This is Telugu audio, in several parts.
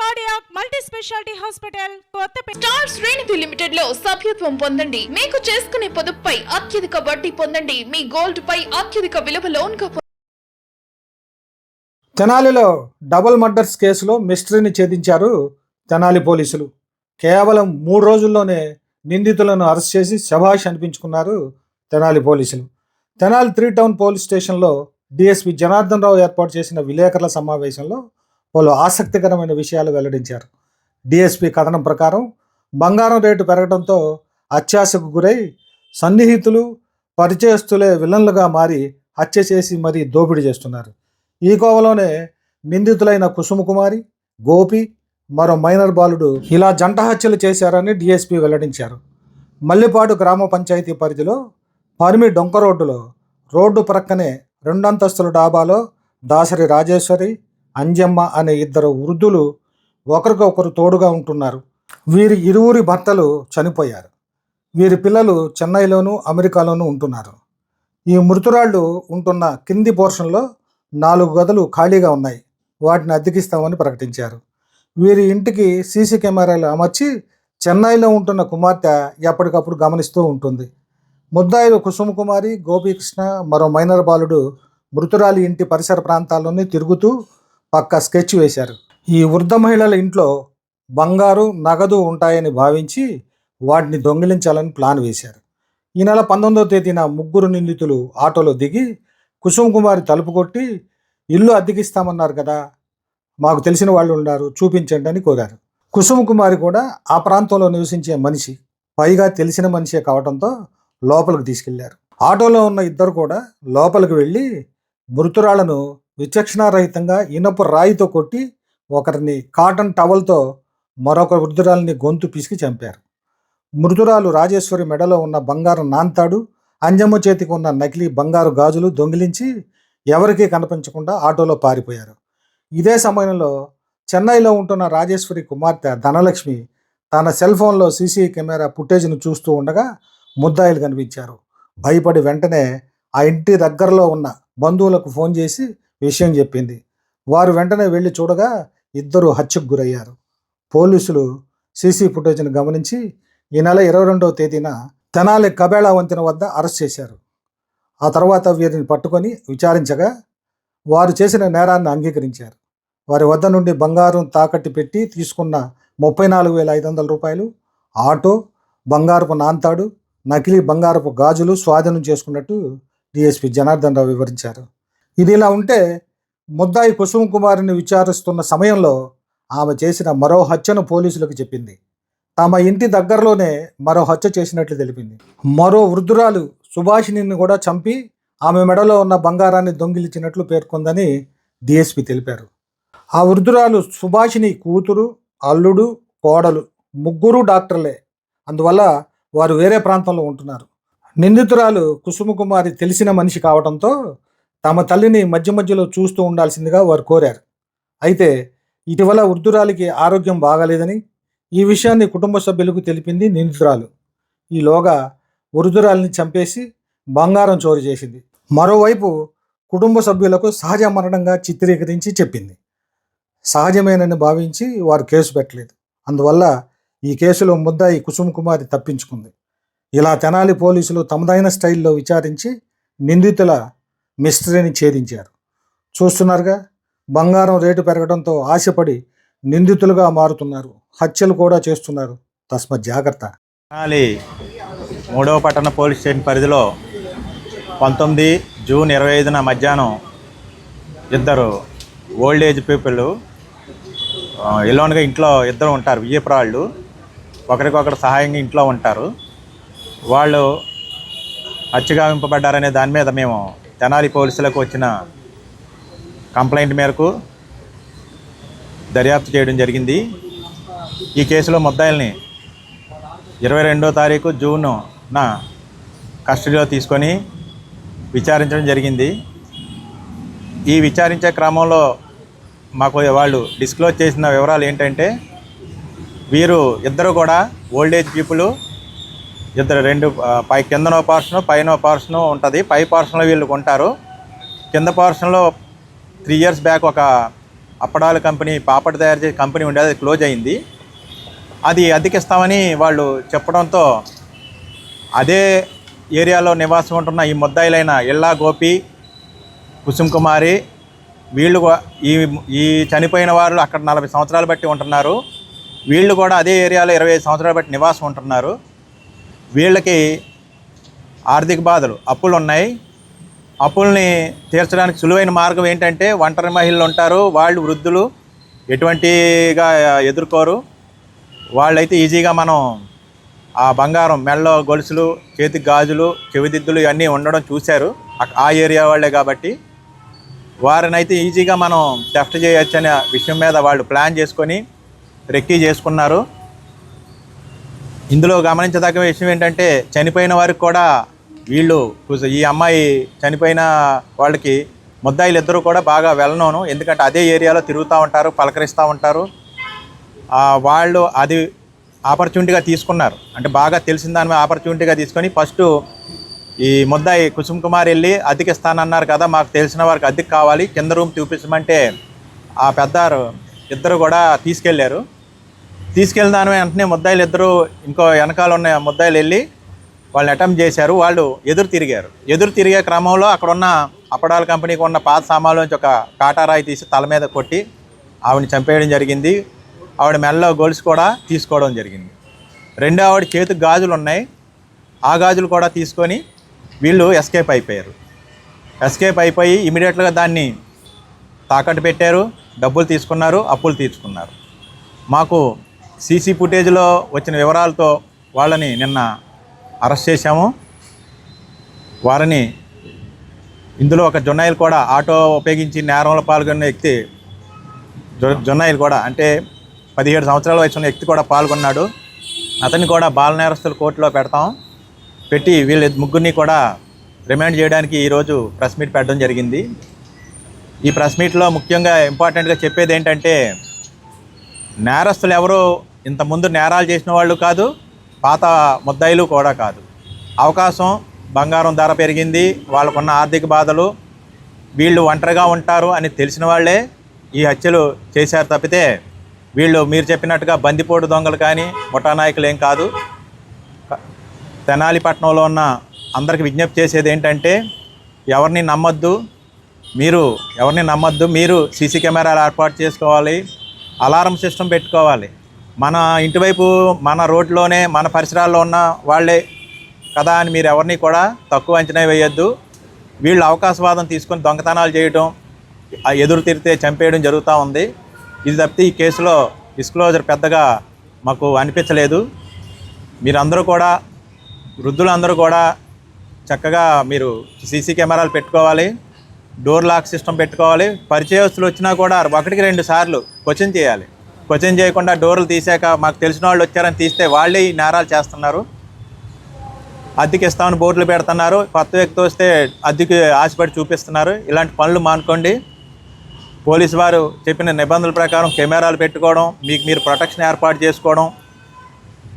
Cardiac multi speciality hospital Kothapeta star Sreenidhi లిమిటెడ్లో సభ్యత్వం పొందండి. మీకు చేసుకునే పొదుపుపై అత్యధిక వడ్డీ పొందండి. మీ గోల్డ్ పై అత్యధిక విలువ లోన్గా తెనాలిలో డబుల్ మర్డర్స్ కేసులో మిస్టరీని ఛేదించారు తెనాలి పోలీసులు. కేవలం మూడు రోజుల్లోనే నిందితులను అరెస్ట్ చేసి శభాష్ అనిపించుకున్నారు తెనాలి పోలీసులు. తెనాలి త్రీ టౌన్ పోలీస్ స్టేషన్లో డిఎస్పి జనార్దన్ రావు ఏర్పాటు చేసిన విలేకరుల సమావేశంలో పలు ఆసక్తికరమైన విషయాలు వెల్లడించారు. డిఎస్పి కథనం ప్రకారం బంగారం రేటు పెరగడంతో అత్యాశకు గురై సన్నిహితులు పరిచయస్తులే విలన్లుగా మారి హత్య చేసి మరీ దోపిడీ చేస్తున్నారు. ఈ కోవలోనే నిందితులైన కుసుమకుమారి గోపి మరో మైనర్ బాలుడు ఇలా జంట హత్యలు చేశారని డిఎస్పీ వెల్లడించారు. మల్లిపాడు గ్రామ పంచాయతీ పరిధిలో పరిమి డొంక రోడ్డులో రోడ్డు ప్రక్కనే రెండంతస్తుల డాబాలో దాసరి రాజేశ్వరి అంజమ్మ అనే ఇద్దరు వృద్ధులు ఒకరికొకరు తోడుగా ఉంటున్నారు. వీరి ఇరువురి భర్తలు చనిపోయారు. వీరి పిల్లలు చెన్నైలోనూ అమెరికాలోనూ ఉంటున్నారు. ఈ మృతురాళ్ళు ఉంటున్న కింది పోర్షన్లో నాలుగు గదులు ఖాళీగా ఉన్నాయి. వాటిని అద్దెకిస్తామని ప్రకటించారు. వీరి ఇంటికి సీసీ కెమెరాలు అమర్చి చెన్నైలో ఉంటున్న కుమార్తె ఎప్పటికప్పుడు గమనిస్తూ ఉంటుంది. ముద్దాయిలు కుసుమ కుమారి గోపీకృష్ణ మరో మైనర్ బాలుడు మృతురాలి ఇంటి పరిసర ప్రాంతాల్లోనే తిరుగుతూ పక్క స్కెచ్ వేశారు. ఈ వృద్ధ మహిళల ఇంట్లో బంగారు నగదు ఉంటాయని భావించి వాటిని దొంగిలించాలని ప్లాన్ వేశారు. ఈ నెల పంతొమ్మిదవ తేదీన ముగ్గురు నిందితులు ఆటోలో దిగి కుసుమ్ కుమారి తలుపు కొట్టి ఇల్లు అద్దెకిస్తామన్నారు కదా మాకు తెలిసిన వాళ్ళు ఉన్నారు చూపించండి అని కోరారు. కుసుమ కుమారి కూడా ఆ ప్రాంతంలో నివసించే మనిషి పైగా తెలిసిన మనిషే కావడంతో లోపలికి తీసుకెళ్ళారు. ఆటోలో ఉన్న ఇద్దరు కూడా లోపలికి వెళ్ళి మృతురాళ్ళను విచక్షణారహితంగా ఇనప రాయితో కొట్టి ఒకరిని కాటన్ టవల్తో మరొక వృద్ధురాలిని గొంతు పిసికి చంపారు. మృదురాలు రాజేశ్వరి మెడలో ఉన్న బంగారు నాంతాడు అంజమ్మ చేతికి ఉన్న నకిలీ బంగారు గాజులు దొంగిలించి ఎవరికీ కనిపించకుండా ఆటోలో పారిపోయారు. ఇదే సమయంలో చెన్నైలో ఉంటున్న రాజేశ్వరి కుమార్తె ధనలక్ష్మి తన సెల్ ఫోన్లో సీసీ కెమెరా ఫుటేజ్ను చూస్తూ ఉండగా ముద్దాయిలు కనిపించారు. భయపడి వెంటనే ఆ ఇంటి దగ్గరలో ఉన్న బంధువులకు ఫోన్ చేసి విషయం చెప్పింది. వారు వెంటనే వెళ్ళి చూడగా ఇద్దరు హత్యకు గురయ్యారు. పోలీసులు సీసీ ఫుటేజ్ను గమనించి ఈ నెల ఇరవై రెండవ తేదీన తెనాలి కబేళా వంతెన వద్ద అరెస్ట్ చేశారు. ఆ తర్వాత వీరిని పట్టుకొని విచారించగా వారు చేసిన నేరాన్ని అంగీకరించారు. వారి వద్ద నుండి బంగారం తాకట్టు పెట్టి తీసుకున్న ముప్పై నాలుగు వేల ఐదు వందల రూపాయలు ఆటో బంగారపు నాంతాడు నకిలీ బంగారపు గాజులు స్వాధీనం చేసుకున్నట్టు డిఎస్పి జనార్దన్ రావు వివరించారు. ఇది ఇలా ఉంటే ముద్దాయి కుసుమ కుమారిని విచారిస్తున్న సమయంలో ఆమె చేసిన మరో హత్యను పోలీసులకు చెప్పింది. తమ ఇంటి దగ్గరలోనే మరో హత్య చేసినట్లు తెలిపింది. మరో వృద్ధురాలు సుభాషిణిని కూడా చంపి ఆమె మెడలో ఉన్న బంగారాన్ని దొంగిలించినట్లు పేర్కొందని డిఎస్పి తెలిపారు. ఆ వృద్ధురాలు సుభాషిణి కూతురు అల్లుడు కోడలు ముగ్గురు డాక్టర్లే. అందువల్ల వారు వేరే ప్రాంతంలో ఉంటున్నారు. నిందితురాలు కుసుమకుమారి తెలిసిన మనిషి కావడంతో తమ తల్లిని మధ్య మధ్యలో చూస్తూ ఉండాల్సిందిగా వారు కోరారు. అయితే ఇటీవల వృద్ధురాలికి ఆరోగ్యం బాగాలేదని ఈ విషయాన్ని కుటుంబ సభ్యులకు తెలిపింది నిందితురాలు. ఈలోగా వృద్ధురాలిని చంపేసి బంగారం చోరీ చేసింది. మరోవైపు కుటుంబ సభ్యులకు సహజ మరణంగా చిత్రీకరించి చెప్పింది. సహజమేనని భావించి వారు కేసు పెట్టలేదు. అందువల్ల ఈ కేసులో ముద్దాయి కుసుమ్ కుమారి తప్పించుకుంది. ఇలా తెనాలి పోలీసులు తమదైన స్టైల్లో విచారించి నిందితుల మిస్త్రీని ఛేదించారు. చూస్తున్నారుగా బంగారం రేటు పెరగడంతో ఆశపడి నిందితులుగా మారుతున్నారు. హత్యలు కూడా చేస్తున్నారు. తస్మ జాగ్రత్త. మూడవ పట్టణ పోలీస్ స్టేషన్ పరిధిలో పంతొమ్మిది జూన్ ఇరవై ఐదున మధ్యాహ్నం ఇద్దరు ఓల్డ్ ఏజ్ పీపుల్ ఎలోన్గా ఇంట్లో ఇద్దరు ఉంటారు. విజయపురాళ్ళు ఒకరికొకరు సహాయంగా ఇంట్లో ఉంటారు. వాళ్ళు హత్యగావింపబడ్డారనే దాని మీద మేము తెనాలి పోలీసులకు వచ్చిన కంప్లైంట్ మేరకు దర్యాప్తు చేయడం జరిగింది. ఈ కేసులో ముద్దాయిల్ని ఇరవై రెండో తారీఖు జూన్ నా కస్టడీలో తీసుకొని విచారించడం జరిగింది. ఈ విచారించే క్రమంలో మాకు వాళ్ళు డిస్క్లోజ్ చేసిన వివరాలు ఏంటంటే వీరు ఇద్దరు కూడా ఓల్డ్ ఏజ్ పీపుల్ ఇద్దరు రెండు పై కిందనో పోర్షను పైన పార్షను ఉంటుంది. పై పోర్షన్లో వీళ్ళు ఉంటారు కింద పార్షన్లో త్రీ ఇయర్స్ బ్యాక్ ఒక అప్పడాల కంపెనీ పాపడ్ తయారు చేసే కంపెనీ ఉండేది. అది క్లోజ్ అయింది. అది అద్దెకిస్తామని వాళ్ళు చెప్పడంతో అదే ఏరియాలో నివాసం ఉంటున్న ఈ ముద్దాయిలైన ఇల్లా గోపి కుసుమ్ కుమారి వీళ్ళు ఈ ఈ చనిపోయిన వారు అక్కడ నలభై సంవత్సరాలు బట్టి ఉంటున్నారు. వీళ్ళు కూడా అదే ఏరియాలో ఇరవై ఐదు సంవత్సరాలు బట్టి నివాసం ఉంటున్నారు. వీళ్ళకి ఆర్థిక బాధలు అప్పులు ఉన్నాయి. అప్పుల్ని తీర్చడానికి సులువైన మార్గం ఏంటంటే ఒంటరి మహిళలు ఉంటారు వాళ్ళు వృద్ధులు ఎటువంటిగా ఎదుర్కోరు. వాళ్ళైతే ఈజీగా మనం ఆ బంగారం మెళ్ళ గొలుసులు చేతికి గాజులు చెవిదిద్దులు ఇవన్నీ ఉండడం చూశారు. ఆ- ఆ ఏరియా వాళ్ళే కాబట్టి. వారిని అయితే ఈజీగా మనం టెఫ్ట్ చేయొచ్చు అనే విషయం మీద వాళ్ళు ప్లాన్ చేసుకొని రెక్కీ చేసుకున్నారు. ఇందులో గమనించదగ్గ విషయం ఏంటంటే చనిపోయిన వారికి కూడా వీళ్ళు ఈ అమ్మాయి చనిపోయిన వాళ్ళకి ముద్దాయిలు ఇద్దరు కూడా బాగా వెళ్ళనోను. ఎందుకంటే అదే ఏరియాలో తిరుగుతూ ఉంటారు పలకరిస్తూ ఉంటారు. వాళ్ళు అది ఆపర్చునిటీగా తీసుకున్నారు. అంటే బాగా తెలిసిన దాని మీద ఆపర్చునిటీగా తీసుకొని ఫస్ట్ ఈ ముద్దాయి కుసుమ్ కుమార్ వెళ్ళి అద్దెకి అన్నారు కదా మాకు తెలిసిన వారికి అద్దెకి కావాలి కింద రూమ్ చూపించమంటే ఆ పెద్దారు ఇద్దరు కూడా తీసుకెళ్ళారు. తీసుకెళ్ళిన వెంటనే ముద్దాయిలు ఇద్దరు ఇంకో వెనకాల ఉన్న ముద్దాయిలు వెళ్ళి వాళ్ళని అటెంప్ట్ చేశారు. వాళ్ళు ఎదురు తిరిగారు. ఎదురు తిరిగే క్రమంలో అక్కడ ఉన్న అప్పడాల కంపెనీకి ఉన్న పాత సామాన్లోంచి ఒక కాటారాయి తీసి తల మీద కొట్టి ఆవిడని చంపేయడం జరిగింది. ఆవిడ మెల్లలో గొలుసు కూడా తీసుకోవడం జరిగింది. రెండో ఆవిడ చేతికి గాజులు ఉన్నాయి. ఆ గాజులు కూడా తీసుకొని వీళ్ళు ఎస్కేప్ అయిపోయారు. ఎస్కేప్ అయిపోయి ఇమీడియట్గా దాన్ని తాకట్టు పెట్టారు. డబ్బులు తీసుకున్నారు అప్పులు తీర్చుకున్నారు. మాకు సీసీ ఫుటేజ్లో వచ్చిన వివరాలతో వాళ్ళని నిన్న అరెస్ట్ చేశాము. వారిని ఇందులో ఒక జొన్నాయిలు కూడా ఆటో ఉపయోగించి నేరంలో పాల్గొన్న వ్యక్తి జొన్నాయిలు కూడా అంటే పదిహేడు సంవత్సరాల వయసు ఉన్న వ్యక్తి కూడా పాల్గొన్నాడు. అతన్ని కూడా బాల నేరస్తులు కోర్టులో పెడతాం. పెట్టి వీళ్ళ ముగ్గురిని కూడా రిమాండ్ చేయడానికి ఈరోజు ప్రెస్ మీట్ పెట్టడం జరిగింది. ఈ ప్రెస్ మీట్లో ముఖ్యంగా ఇంపార్టెంట్గా చెప్పేది ఏంటంటే నేరస్తులు ఎవరు ఇంతకుముందు నేరాలు చేసిన వాళ్ళు కాదు పాత ముద్దాయిలు కూడా కాదు. అవకాశం బంగారం ధర పెరిగింది వాళ్ళకున్న ఆర్థిక బాధలు వీళ్ళు ఒంటరిగా ఉంటారు అని తెలిసిన వాళ్ళే ఈ హత్యలు చేశారు తప్పితే వీళ్ళు మీరు చెప్పినట్టుగా బందిపోటు దొంగలు కానీ ముఠా నాయకులు ఏం కాదు. తెనాలిపట్నంలో ఉన్న అందరికి విజ్ఞప్తి చేసేది ఏంటంటే ఎవరిని నమ్మొద్దు మీరు ఎవరిని నమ్మొద్దు మీరు సీసీ కెమెరాలు ఏర్పాటు చేసుకోవాలి అలారం సిస్టమ్ పెట్టుకోవాలి. మన ఇంటివైపు మన రోడ్లోనే మన పరిసరాల్లో ఉన్న వాళ్ళే కదా అని మీరు ఎవరిని కూడా తక్కువ అంచనా వేయొద్దు. వీళ్ళు అవకాశవాదం తీసుకొని దొంగతనాలు చేయడం ఎదురు తిరిగితే చంపేయడం జరుగుతూ ఉంది. ఇది తప్పితే ఈ కేసులో డిస్క్లోజర్ పెద్దగా మాకు అనిపించలేదు. మీరందరూ కూడా వృద్ధులందరూ కూడా చక్కగా మీరు సీసీ కెమెరాలు పెట్టుకోవాలి. డోర్ లాక్ సిస్టమ్ పెట్టుకోవాలి. పరిచయస్తులు వచ్చినా కూడా ఒకటికి రెండు సార్లు క్వశ్చన్ చేయాలి. క్వశ్చన్ చేయకుండా డోర్లు తీసాక మాకు తెలిసిన వాళ్ళు వచ్చారని తీస్తే వాళ్ళే ఈ నేరాలు చేస్తున్నారు. అద్దెకి ఇస్తామని బోర్డులు పెడుతున్నారు. కొత్త వ్యక్తి వస్తే అద్దెకి ఆశపడి చూపిస్తున్నారు. ఇలాంటి పనులు మానుకోండి. పోలీసు వారు చెప్పిన నిబంధనల ప్రకారం కెమెరాలు పెట్టుకోవడం మీకు మీరు ప్రొటెక్షన్ ఏర్పాటు చేసుకోవడం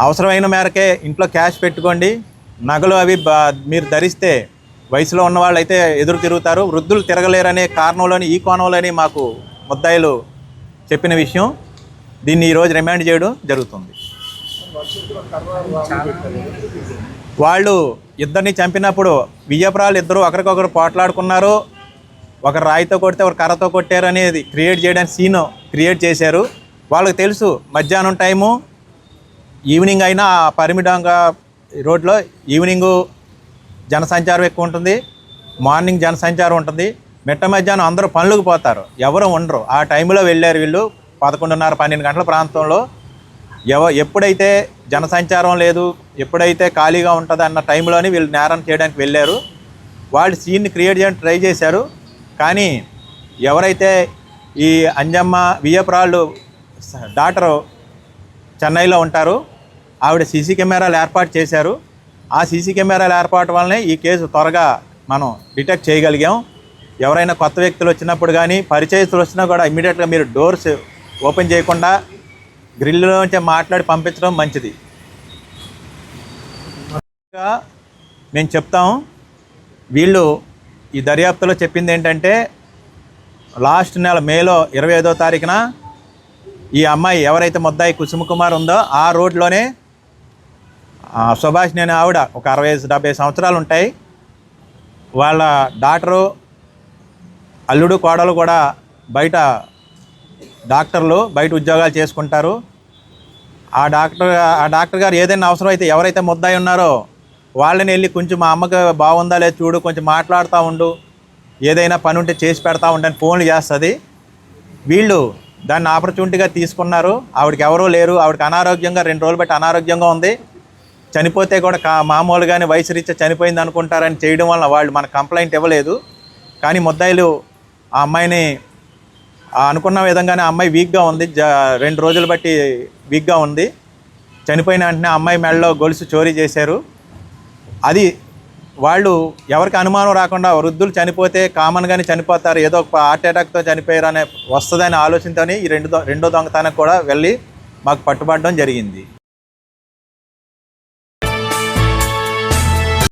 అవసరమైన మేరకే ఇంట్లో క్యాష్ పెట్టుకోండి. నగలు అవి బా- మీరు ధరిస్తే వయసులో ఉన్న వాళ్ళు అయితే ఎదురు తిరుగుతారు. వృద్ధులు తిరగలేరనే కారణంలోని ఈ కోణంలోని మాకు ముద్దాయిలు చెప్పిన విషయం. దీన్ని ఈరోజు రిమాండ్ చేయడం జరుగుతుంది. వాళ్ళు ఇద్దరిని చంపినప్పుడు విజయపురాలు ఇద్దరు ఒకరికొకరు పోట్లాడుకున్నారు. ఒక రాయితో కొడితే ఒక కర్రతో కొట్టారు అనేది క్రియేట్ చేయడానికి సీన్ క్రియేట్ చేశారు. వాళ్ళకి తెలుసు మధ్యాహ్నం టైము ఈవినింగ్ అయినా పరిమితంగా రోడ్లో ఈవినింగు జనసంచారం ఎక్కువ ఉంటుంది. మార్నింగ్ జనసంచారం ఉంటుంది. మిట్ట మధ్యాహ్నం అందరూ పనులకు పోతారు. ఎవరు ఉండరు. ఆ టైంలో వెళ్ళారు వీళ్ళు పదకొండున్నర పన్నెండు గంటల ప్రాంతంలో. ఎవ ఎప్పుడైతే జనసంచారం లేదు ఎప్పుడైతే ఖాళీగా ఉంటుంది అన్న టైంలోనే వీళ్ళు నేరం చేయడానికి వెళ్ళారు. వాళ్ళు సీన్ని క్రియేట్ చేయడానికి ట్రై చేశారు. కానీ ఎవరైతే ఈ అంజమ్మ వియ్యపురాళ్ళు డాక్టరు చెన్నైలో ఉంటారు ఆవిడ సీసీ కెమెరాలు ఏర్పాటు చేశారు. ఆ సీసీ కెమెరాల ఏర్పాటు వల్లనే ఈ కేసు త్వరగా మనం డిటెక్ట్ చేయగలిగాం. ఎవరైనా కొత్త వ్యక్తులు వచ్చినప్పుడు కానీ పరిచయస్తులు వచ్చినా కూడా ఇమీడియట్గా మీరు డోర్స్ ఓపెన్ చేయకుండా గ్రిల్లోంచి మాట్లాడి పంపించడం మంచిది. మేము చెప్తాం వీళ్ళు ఈ దర్యాప్తులో చెప్పింది ఏంటంటే లాస్ట్ నెల మేలో ఇరవై ఐదో తారీఖున ఈ అమ్మాయి ఎవరైతే ముద్దాయి కుసుమ కుమార్ ఉందో ఆ రోడ్లోనే సుభాష్ అనే ఆవిడ ఒక అరవై డెబ్బై సంవత్సరాలు ఉంటాయి. వాళ్ళ డాక్టరు అల్లుడు కోడలు కూడా బయట డాక్టర్లు బయట ఉద్యోగాలు చేసుకుంటారు. ఆ డాక్టర్ ఆ డాక్టర్ గారు ఏదైనా అవసరం అయితే ఎవరైతే ముద్దాయి ఉన్నారో వాళ్ళని వెళ్ళి కొంచెం మా అమ్మకి బాగుందా లేదు చూడు కొంచెం మాట్లాడుతూ ఉండు. ఏదైనా పని ఉంటే చేసి పెడతా ఉండని ఫోన్లు చేస్తుంది. వీళ్ళు దాన్ని ఆపర్చునిటీగా తీసుకున్నారు. ఆవిడకి ఎవరూ లేరు. ఆవిడకి అనారోగ్యంగా రెండు రోజులు బట్టి అనారోగ్యంగా ఉంది. చనిపోతే కూడా కా మామూలుగానే వయసు రీత్యా చనిపోయింది అనుకుంటారని చేయడం వల్ల వాళ్ళు మన కంప్లైంట్ ఇవ్వలేదు. కానీ ముద్దాయిలు ఆ అమ్మాయిని అనుకున్న విధంగానే ఆ అమ్మాయి వీక్గా ఉంది. జ రెండు రోజులు బట్టి వీక్గా ఉంది. చనిపోయిన వెంటనే అమ్మాయి మెడలో గొలుసు చోరీ చేశారు. అది వాళ్ళు ఎవరికి అనుమానం రాకుండా వృద్ధులు చనిపోతే కామన్గానే చనిపోతారు. ఏదో ఒక హార్ట్ అటాక్తో చనిపోయారు అనే వస్తుందనే ఆలోచనతోని ఈ రెండు దొ- రెండో దొంగతనం కూడా వెళ్ళి మాకు పట్టుబడడం జరిగింది.